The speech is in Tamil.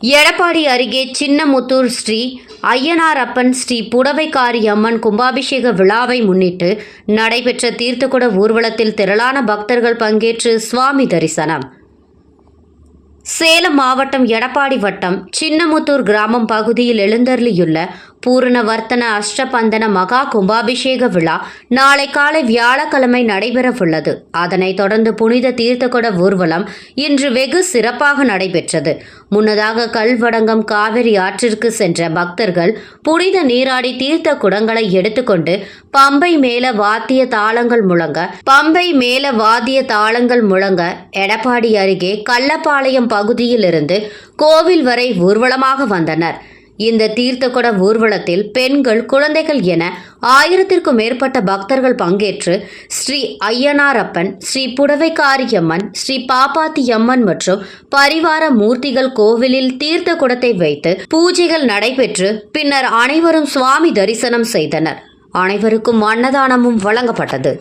எடப்பாடி அருகே சின்னமுத்தூர் ஸ்ரீ ஐயனாரப்பன் ஸ்ரீ புடவைக்காரி அம்மன் கும்பாபிஷேக விழாவை முன்னிட்டு நடைபெற்ற தீர்த்தக்குட ஊர்வலத்தில் திரளான பக்தர்கள் பங்கேற்று சுவாமி தரிசனம். சேலம் மாவட்டம் எடப்பாடி வட்டம் சின்னமுத்தூர் கிராமம் பகுதியில் எழுந்தருளியுள்ள பூரணவர்த்தன அஷ்டபந்தன மகா கும்பாபிஷேக விழா நாளை காலை வியாழக்கிழமை நடைபெறவுள்ளது. அதனைத் தொடர்ந்து புனித தீர்த்தகொட ஊர்வலம் இன்று வெகு சிறப்பாக நடைபெற்றது. முன்னதாக கல்வடங்கம் காவிரி ஆற்றிற்கு சென்ற பக்தர்கள் புனித நீராடி தீர்த்த குடங்களை எடுத்துக்கொண்டு பம்பை மேல வாத்திய தாளங்கள் முழங்க பம்பை மேல வாத்திய தாளங்கள் முழங்க எடப்பாடி அருகே கள்ளப்பாளையம் பகுதியிலிருந்து கோவில் வரை ஊர்வலமாக வந்தனர். இந்த தீர்த்தக்குட ஊர்வலத்தில் பெண்கள் குழந்தைகள் என ஆயிரத்திற்கும் மேற்பட்ட பக்தர்கள் பங்கேற்று ஸ்ரீ ஐயனாரப்பன் ஸ்ரீ புடவைக்காரியம்மன் ஸ்ரீ பாப்பாத்தியம்மன் மற்றும் பரிவார மூர்த்திகள் கோவிலில் தீர்த்த குடத்தை வைத்து பூஜைகள் நடைபெற்று பின்னர் அனைவரும் சுவாமி தரிசனம் செய்தனர். அனைவருக்கும் அன்னதானமும் வழங்கப்பட்டது.